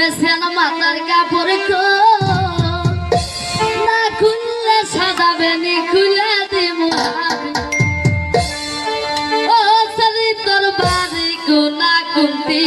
বেছেন মাতার কাপড় কো না খুললে সাজাবে নি খুলে দিব ও সরি তোর বাড়ি কো না কুন্তি